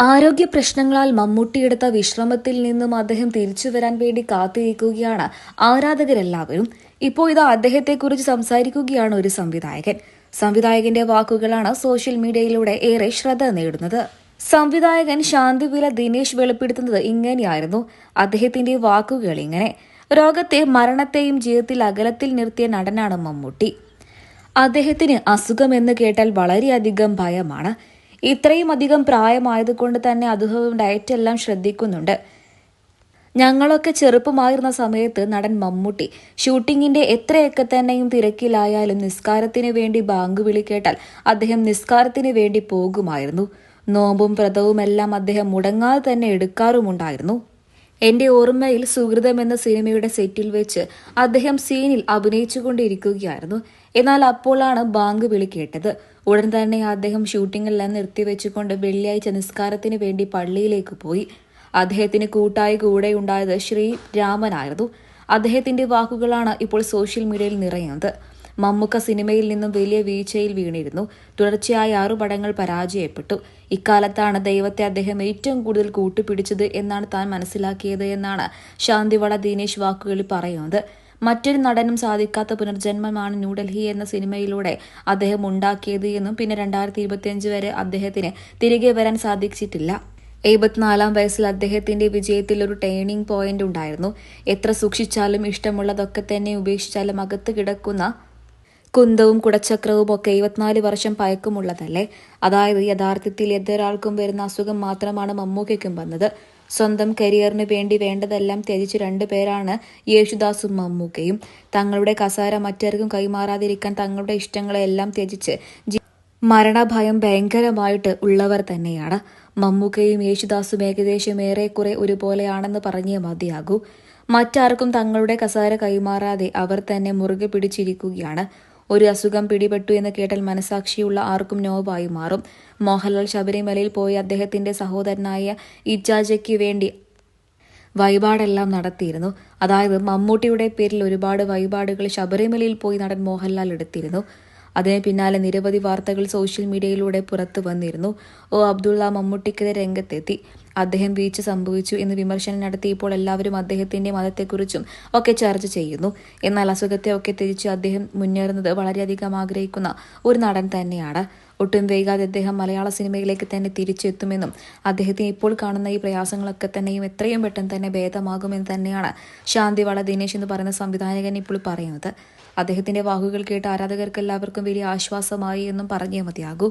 ആരോഗ്യ പ്രശ്നങ്ങളാൽ മമ്മൂട്ടിയെടുത്ത വിശ്രമത്തിൽ നിന്നും അദ്ദേഹം തിരിച്ചു വരാൻ വേണ്ടി കാത്തിരിക്കുകയാണ് ആരാധകരെല്ലാവരും. ഇപ്പോൾ ഇത് അദ്ദേഹത്തെക്കുറിച്ച് സംസാരിക്കുകയാണ് ഒരു സംവിധായകൻ. സംവിധായകന്റെ വാക്കുകളാണ് സോഷ്യൽ മീഡിയയിലൂടെ ഏറെ ശ്രദ്ധ നേടുന്നത്. സംവിധായകൻ ശാന്തിവില ദിനേശ് വെളിപ്പെടുത്തുന്നത് ഇങ്ങനെയായിരുന്നു. അദ്ദേഹത്തിന്റെ വാക്കുകൾ ഇങ്ങനെ. രോഗത്തെ മരണത്തെയും ജീവിതത്തിൽ അകലത്തിൽ നിർത്തിയ നടനാണ് മമ്മൂട്ടി. അദ്ദേഹത്തിന് അസുഖമെന്ന് കേട്ടാൽ വളരെയധികം ഭയമാണ്. ഇത്രയും അധികം പ്രായമായതുകൊണ്ട് തന്നെ അദ്ദേഹം ഡയറ്റ് എല്ലാം ശ്രദ്ധിക്കുന്നുണ്ട്. ഞങ്ങളൊക്കെ ചെറുപ്പമായിരുന്ന സമയത്ത് നടൻ മമ്മൂട്ടി ഷൂട്ടിങ്ങിന്റെ എത്രയൊക്കെ തന്നെയും തിരക്കിലായാലും നിസ്കാരത്തിന് വേണ്ടി ബാങ്ക് വിളി കേട്ടാൽ അദ്ദേഹം നിസ്കാരത്തിന് വേണ്ടി പോകുമായിരുന്നു. നോമ്പും വ്രതവുമെല്ലാം അദ്ദേഹം മുടങ്ങാതെ തന്നെ എടുക്കാറുമുണ്ടായിരുന്നു. എന്റെ ഓർമ്മയിൽ സുഹൃതം എന്ന സിനിമയുടെ സെറ്റിൽ വെച്ച് അദ്ദേഹം സീനിൽ അഭിനയിച്ചുകൊണ്ടിരിക്കുകയായിരുന്നു. എന്നാൽ അപ്പോഴാണ് ബാങ്ക് വിളി കേട്ടത്. ഉടൻ തന്നെ അദ്ദേഹം ഷൂട്ടിങ്ങെല്ലാം നിർത്തിവെച്ചുകൊണ്ട് വെള്ളിയാഴ്ച നിസ്കാരത്തിന് വേണ്ടി പള്ളിയിലേക്ക് പോയി. അദ്ദേഹത്തിന് കൂട്ടായി കൂടെ ഉണ്ടായത് ശ്രീ രാമനായിരുന്നു. അദ്ദേഹത്തിന്റെ വാക്കുകളാണ് ഇപ്പോൾ സോഷ്യൽ മീഡിയയിൽ നിറയുന്നത്. മമ്മുക്ക സിനിമയിൽ നിന്നും വലിയ വീഴ്ചയിൽ വീണിരുന്നു. തുടർച്ചയായി ആറു പടങ്ങൾ പരാജയപ്പെട്ടു. ഇക്കാലത്താണ് ദൈവത്തെ അദ്ദേഹം ഏറ്റവും കൂടുതൽ കൂട്ടുപിടിച്ചത് എന്നാണ് താൻ മനസ്സിലാക്കിയത് എന്നാണ് ശാന്തിവള ദിനേശ് വാക്കുകളിൽ പറയുന്നത്. മറ്റൊരു നടനും സാധിക്കാത്ത പുനർജന്മമാണ് ന്യൂഡൽഹി എന്ന സിനിമയിലൂടെ അദ്ദേഹം ഉണ്ടാക്കിയത് എന്നും പിന്നെ രണ്ടായിരത്തി ഇരുപത്തിയഞ്ച് വരെ അദ്ദേഹത്തിന് തിരികെ വരാൻ സാധിച്ചിട്ടില്ല. എഴുപത്തിനാലാം വയസ്സിൽ അദ്ദേഹത്തിന്റെ വിജയത്തിൽ ഒരു ടേണിംഗ് പോയിന്റ് ഉണ്ടായിരുന്നു. എത്ര സൂക്ഷിച്ചാലും ഇഷ്ടമുള്ളതൊക്കെ തന്നെ ഉപേക്ഷിച്ചാലും അകത്ത് കിടക്കുന്ന കുന്തവും കുടച്ചക്രവും ഒക്കെ ഇരുപത്തിനാല് വർഷം പഴക്കമുള്ളതല്ലേ? അതായത് യഥാർത്ഥത്തിൽ എതൊരാൾക്കും വരുന്ന അസുഖം മാത്രമാണ് മമ്മൂക്കയ്ക്കും വന്നത്. സ്വന്തം കരിയറിന് വേണ്ടി വേണ്ടതെല്ലാം ത്യജിച്ച് രണ്ടുപേരാണ് യേശുദാസും മമ്മൂക്കയും. തങ്ങളുടെ കസാര മറ്റാർക്കും കൈമാറാതിരിക്കാൻ തങ്ങളുടെ ഇഷ്ടങ്ങളെല്ലാം ത്യജിച്ച് മരണഭയം ഭയങ്കരമായിട്ട് ഉള്ളവർ തന്നെയാണ്. മമ്മൂക്കയും യേശുദാസും ഏകദേശം ഏറെക്കുറെ ഒരുപോലെയാണെന്ന് പറഞ്ഞേ മതിയാകൂ. മറ്റാർക്കും തങ്ങളുടെ കസാര കൈമാറാതെ അവർ തന്നെ മുറുകെ പിടിച്ചിരിക്കുകയാണ്. ഒരു അസുഖം പിടിപെട്ടു എന്ന് കേട്ടാൽ മനസാക്ഷിയുള്ള ആർക്കും നോവായി മാറും. മോഹൻലാൽ ശബരിമലയിൽ പോയി അദ്ദേഹത്തിന്റെ സഹോദരനായ ഇജാജയ്ക്ക് വേണ്ടി വഴിപാടെല്ലാം നടത്തിയിരുന്നു. അതായത് മമ്മൂട്ടിയുടെ പേരിൽ ഒരുപാട് വഴിപാടുകൾ ശബരിമലയിൽ പോയി നടൻ മോഹൻലാൽ എടുത്തിരുന്നു. അതിന് പിന്നാലെ നിരവധി വാർത്തകൾ സോഷ്യൽ മീഡിയയിലൂടെ പുറത്തു വന്നിരുന്നു. ഒ. അബ്ദുള്ള മമ്മൂട്ടിക്കെതിരെ രംഗത്തെത്തി. അദ്ദേഹം വീഴ്ച സംഭവിച്ചു എന്ന് വിമർശനം നടത്തി ഇപ്പോൾ എല്ലാവരും അദ്ദേഹത്തിന്റെ മതത്തെക്കുറിച്ചും ഒക്കെ ചർച്ച ചെയ്യുന്നു. എന്നാൽ അസുഖത്തെ ഒക്കെ തിരിച്ച് അദ്ദേഹം മുന്നേറുന്നത് വളരെയധികം ആഗ്രഹിക്കുന്ന ഒരു നടൻ തന്നെയാണ്. ഒട്ടും വൈകാതെ അദ്ദേഹം മലയാള സിനിമയിലേക്ക് തന്നെ തിരിച്ചെത്തുമെന്നും അദ്ദേഹത്തിന് ഇപ്പോൾ കാണുന്ന ഈ പ്രയാസങ്ങളൊക്കെ തന്നെയും എത്രയും പെട്ടെന്ന് തന്നെ ഭേദമാകുമെന്ന് തന്നെയാണ് ശാന്തിവാള ദിനേശ് എന്ന് പറയുന്ന സംവിധായകൻ ഇപ്പോൾ പറയുന്നത്. അദ്ദേഹത്തിന്റെ വാക്കുകൾ കേട്ട് ആരാധകർക്ക് എല്ലാവർക്കും വലിയ ആശ്വാസമായി എന്നും പറഞ്ഞേ മതിയാകൂ.